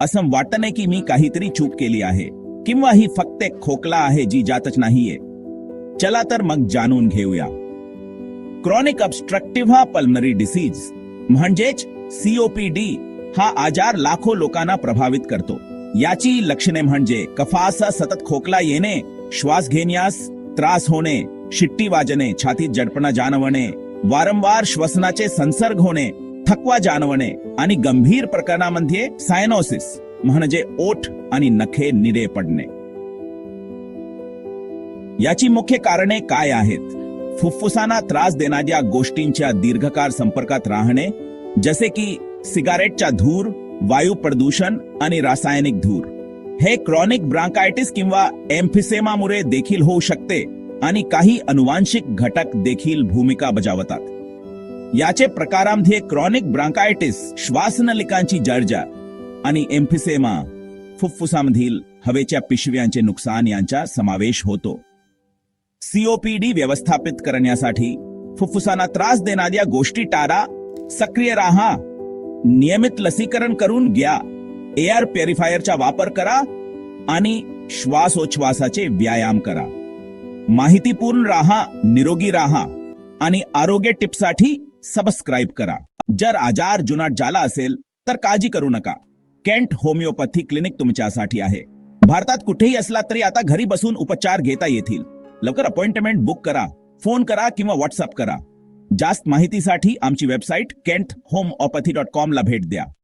असं वाटत की मी काहीतरी चूक केली आहे. किंवा ही फक्त एक खोकला आहे जी जातच नाहीये. चला तर मग जाणून घेऊया. क्रॉनिक ऑब्स्ट्रक्टिव्ह पल्मनरी डिसीज म्हणजेच सीओपीडी हा आजार लाखो लोकांना प्रभावित करतो. याची लक्षणे म्हणजे कफासा, सतत खोकला येणे, श्वास घेण्यास त्रास होणे, शिट्टी वाजणे, छातीत जडपणा जाणवणे, वारंवार श्वसनाचे संसर्ग होणे थकवा जाणवणे आणि गंभीर प्रकरणामध्ये सायनोसिस म्हणजे ओठ आणि नखे निरे पडणे. याची मुख्य कारणे काय आहेत? फुफ्फुसांना त्रास देणाऱ्या गोष्टींच्या दीर्घकाळ संपर्कात राहणे जसे की सिगारेटच्या धूर वायू प्रदूषण आणि रासायनिक धूर. हे क्रॉनिक ब्रांकायटिस किंवा एम्फिसेमामुळे देखील होऊ शकते आणि काही अनुवांशिक घटक देखील भूमिका बजावतात. याचे प्रकारांमध्ये क्रॉनिक ब्रांकायटिस श्वासनलिकांची जर्जा आणि एम्फिसेमा. फुफ्फुसामधील हवेच्या पिशव्यांचे नुकसान यांचा समावेश होतो. सीओपीडी व्यवस्थापित करण्यासाठी फुफ्फुसांना त्रास देणाऱ्या गोष्टी टारा सक्रिय राहा नियमित लसीकरण करून घ्या एअर प्युरिफायरचा वापर करा आणि श्वासोच्छ्वासाचे व्यायाम करा. माहितीपूर्ण राहा निरोगी राहा आणि आरोग्य टिपसाठी सबस्क्राईब करा. जर आजार जुनाट झाला असेल तर काळजी करू नका. केंट होमिओपॅथी क्लिनिक तुमच्यासाठी आहे. भारतात कुठेही असला तरी आता घरी बसून उपचार घेता येतील. लवकर अपॉइंटमेंट बुक करा फोन करा किंवा व्हॉट्सअप करा. जास्त माहितीसाठी आमची website Kent homoeopathy dot com ला भेट द्या.